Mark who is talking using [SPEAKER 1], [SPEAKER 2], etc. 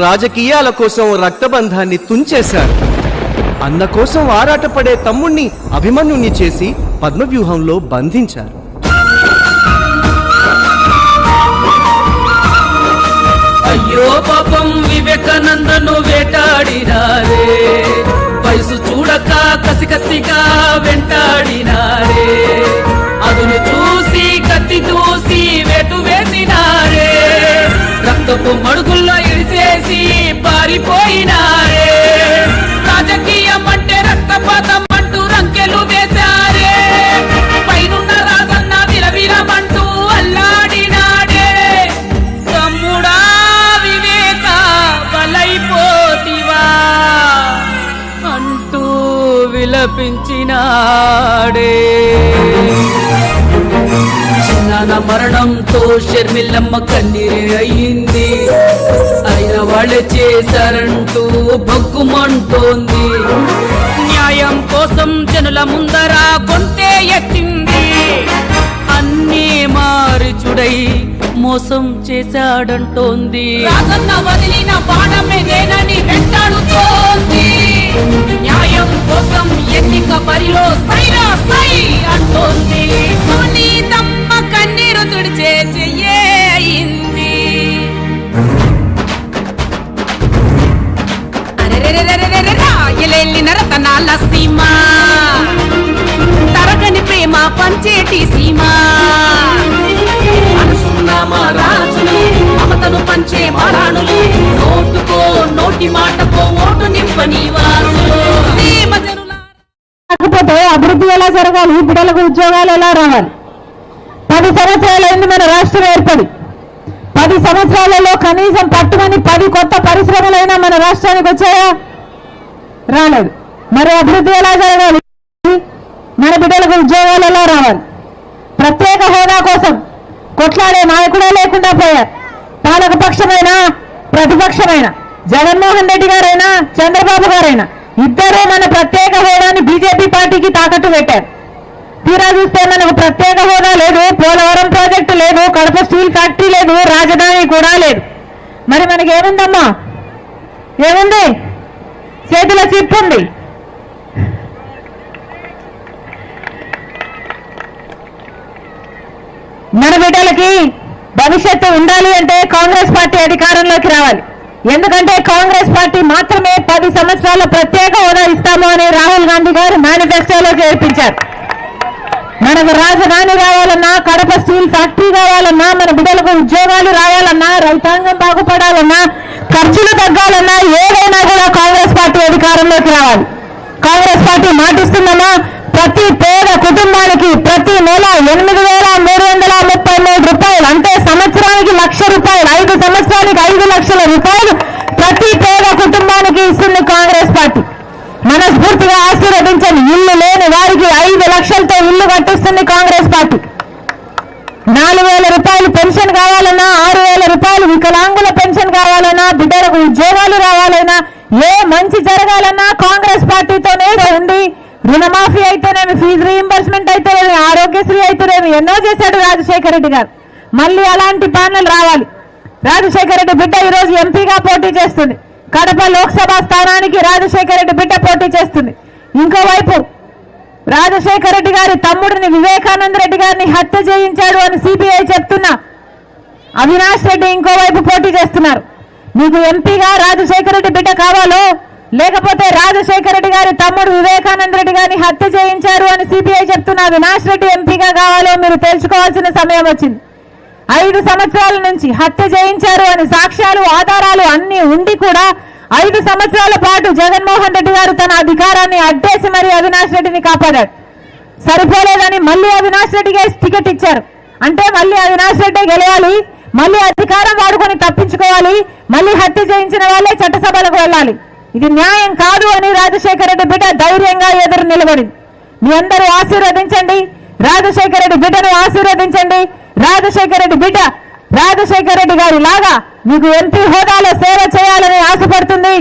[SPEAKER 1] రాజకీయాల కోసం రక్తబంధాన్ని తుంచేశారు. అన్న కోసం ఆరాటపడే తమ్ముణ్ణి అభిమన్యుణ్ణి చేసి పద్మవ్యూహంలో బంధించారు.
[SPEAKER 2] అయ్యో పాపం వివేకానందను వేటాడినారే. వయసు చూడక కసికసిగా వెంటాడినారే. రక్తపు మడుగుల్లో ఇడిసేసి పారిపోయినారే. రాజకీయం అంటే రక్తపాతం అంటూ రంకెలు వేశారే. పైనున్న రాజన్న విలవిలమంటూ అల్లాడినాడే. తమ్ముడా వివేక బలైపోతివా అంటూ విలపించినాడే. చిన్నాన మరణంతో షర్మిల్లమ్మ కన్నీరే అయ్యింది. అయిన వాళ్ళే చేశారంటూ బొగ్గుమంటోంది. న్యాయం కోసం జనుల ముందర కొంటే ఎత్తింది. అన్నీ మారుచుడై మోసం చేశాడంటోంది. రాజన్న వదిలిన బాణమే నేనని వెంటాడుతోంది. న్యాయం కోసం ఎన్నిక బరిలో సైరా సై అంటోంది. తుడిచే చెయ్యే అయింది. రాయలెల్లిన రతనాల సీమ. తరగని ప్రేమ పంచేటి సీమ. మనసున్న రాజులు మమతను పంచే మరాణులు నోటుకో నోటి మాటకో ఓటు నింపని వాసులు. సీమ
[SPEAKER 3] కాకపోతే అభివృద్ధి ఎలా జరగాలి? బిడ్డలకు ఉద్యోగాలు ఎలా రావాలి? పది సంవత్సరాలైంది మన రాష్ట్రం ఏర్పడి. పది సంవత్సరాలలో కనీసం పట్టుమని పది కొత్త పరిశ్రమలైనా మన రాష్ట్రానికి వచ్చాయా? రాలేదు. మరి అభివృద్ధి ఎలా జరగాలి? మన బిడ్డలకు ఉద్యోగాలు ఎలా రావాలి? ప్రత్యేక హోదా కోసం కొట్లాడే నాయకుడే లేకుండా పోయారు. పాలకపక్షమైనా ప్రతిపక్షమైన? జగన్మోహన్ రెడ్డి గారైనా చంద్రబాబు గారైనా? ఇద్దరూ మన ప్రత్యేక హోదాని బీజేపీ పార్టీకి తాకట్టు పెట్టారు. తీరా చూస్తే మనకు ప్రత్యేక హోదా లేదు పోలవరం ప్రాజెక్టు లేదు కడప స్టీల్ ఫ్యాక్టరీ లేదు రాజధాని కూడా లేదు. మరి మనకి ఏముందమ్మా ఏముంది? చేతిలో చిప్ ఉంది. మన బిడ్డలకి భవిష్యత్తు ఉండాలి అంటే కాంగ్రెస్ పార్టీ అధికారంలోకి రావాలి. ఎందుకంటే కాంగ్రెస్ పార్టీ మాత్రమే పది సంవత్సరాల ప్రత్యేక హోదా ఇస్తాము అని రాహుల్ గాంధీ గారు మేనిఫెస్టోలో చేర్పించారు మనకు రాజధాని రావాలన్నా కడప స్టీల్ ఫ్యాక్టరీ కావాలన్నా మన బిడ్డలకు ఉద్యోగాలు రావాలన్నా రైతాంగం బాగుపడాలన్నా ఖర్చులు తగ్గాలన్నా ఏదైనా కూడా కాంగ్రెస్ పార్టీ అధికారంలోకి రావాలి. కాంగ్రెస్ పార్టీ మాటిస్తుందమ్మా ప్రతి పేద కుటుంబానికి ప్రతి నెల ఎనిమిది వేల మూడు వందల ముప్పై మూడు రూపాయలు. అంటే సంవత్సరానికి లక్ష రూపాయలు ఐదు సంవత్సరానికి ఐదు లక్షల రూపాయలు ప్రతి పేద కుటుంబానికి ఇస్తుంది కాంగ్రెస్ పార్టీ మనస్ఫూర్తిగా ఆశీర్వదించండి ఇల్లు లేని వారికి ఐదు లక్షలతో ఇల్లు కట్టిస్తుంది కాంగ్రెస్ పార్టీ. నాలుగు వేల రూపాయలు పెన్షన్ కావాలన్నా ఆరు వేల రూపాయలు వికలాంగుల పెన్షన్ కావాలన్నా బిడ్డలకు ఉద్యోగాలు రావాలన్నా ఏ మంచి జరగాలన్నా కాంగ్రెస్ పార్టీతోనే ఉంది. రుణమాఫీ అయితేనేమి ఫీజు రీయింబర్స్మెంట్ అయితేనేమి ఆరోగ్యశ్రీ అయితేనేమి ఎన్నో చేశాడు రాజశేఖర రెడ్డి గారు. మళ్ళీ అలాంటి ప్యానెల్ రావాలి. రాజశేఖర రెడ్డి బిడ్డ ఈరోజు ఎంపీగా పోటీ చేస్తుంది. కడప లోక్సభ స్థానానికి రాజశేఖర రెడ్డి బిడ్డ పోటీ చేస్తుంది. ఇంకోవైపు రాజశేఖర రెడ్డి గారి తమ్ముడిని వివేకానంద రెడ్డి గారిని హత్య చేయించాడు అని సిబిఐ చెప్తున్నా అవినాష్ రెడ్డి ఇంకోవైపు పోటీ చేస్తున్నారు. మీకు ఎంపీగా రాజశేఖర రెడ్డి బిడ్డ కావాలో లేకపోతే రాజశేఖర రెడ్డి గారి తమ్ముడు వివేకానంద రెడ్డి గారిని హత్య చేయించారు అని సిబిఐ చెప్తున్న అవినాష్ రెడ్డి ఎంపీగా కావాలో మీరు తెలుసుకోవాల్సిన సమయం వచ్చింది. ఐదు సంవత్సరాల నుంచి హత్య చేయించారు అని సాక్ష్యాలు ఆధారాలు అన్ని ఉండి కూడా ఐదు సంవత్సరాల పాటు జగన్మోహన్ రెడ్డి గారు తన అధికారాన్ని అడ్డేసి మరి అవినాష్ రెడ్డిని కాపాడాడు సరిపోలేదని మళ్ళీ అవినాష్ రెడ్డికి టికెట్ ఇచ్చారు. అంటే మళ్ళీ అవినాష్ రెడ్డి గెలవాలి మళ్ళీ అధికారం వాడుకొని తప్పించుకోవాలి మళ్ళీ హత్య చేయించిన వాళ్ళే చట్టసభలకు వెళ్ళాలి. ఇది న్యాయం కాదు అని రాజశేఖర రెడ్డి బిడ్డ ధైర్యంగా ఎదురు నిలబడింది. మీ అందరూ ఆశీర్వదించండి. రాజశేఖర రెడ్డి బిడ్డను ఆశీర్వదించండి. రాజశేఖర రెడ్డి బిడ్డ రాజశేఖర రెడ్డి గారి లాగా మీకు ఎంపీ హోదాలో సేవ చేయాలని ఆశపడుతుంది.